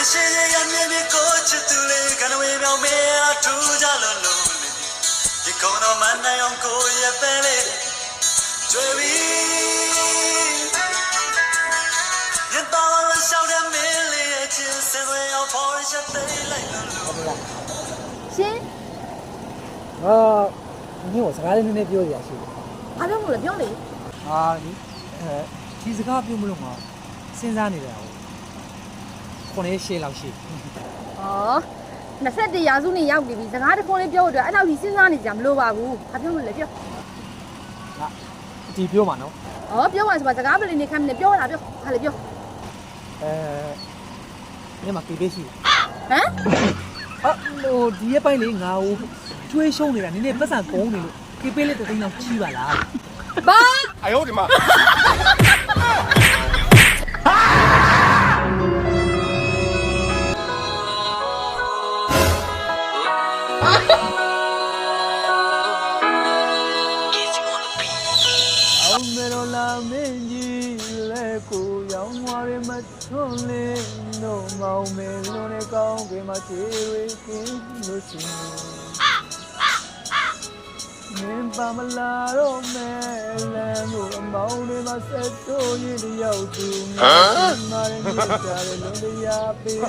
လူရှင်ရဲ့ရမြမြကိုချစ်သူလေးကနဝေပြောင်းမေအထူးကြလို့လို့လေးဒီကောင်းတော်မနိုင်အောင်ကိုရဲ့ပဲလေးကျွေးပြီးညတော်လျှောက်တဲ့မင်းလေးရဲ့ချစ်စင်သွေးအောင်ဖော်ရတဲ့လိုက်လို့ရှင်အာညို့စကားလေးနည်းနည်းပြောရရှိတယ်ဘာပြောမလို့ပြောလေအာဒီအဲဒီစကားပြောမလို့ငါစဉ်းစားနေတာဟုတ် 9ရှေ့လောက်ရှိဩ21ရာစုနေရောက်နေပြီစကားတစ်ခုလေးပြောဖို့အတွက်အဲ့လောက်ကြီးစဉ်းစားနေကြမလို့ပါဘူးဘာပြောမလဲပြောဟာဒီပြောမှာနော်ဩပြောပါဆိုပါစကားမလေးနေခံနေပြောတာပြောဟာလေပြောအဲညမှာကေဘေးရှိဟမ်အော်ဟိုဒီရဲ့ပိုင်းလေးငါ့ကိုချွေးရှုံးနေတာနည်းနည်းပတ်စံကုန်းနေလို့ကေဘေးလေးတစ်သိန်းလောက်ကြီးပါလားဘာအယောဒီမှာ အောင်မေရောလာမင်းကြီးလဲကိုရောင်ဝါရမထွန်းလင်းတော့မောင်မေလုံးနဲ့ကောင်းကင်မှာခြေဝေးကင်းလို့ရှိရင်မင်းပါမလာတော့မဲလမ်းကိုအမောင်းတွေမှာဆက်တို့ရည်တယောက်သူငါမာရမြတ်ကြတဲ့လုံးတရားပေး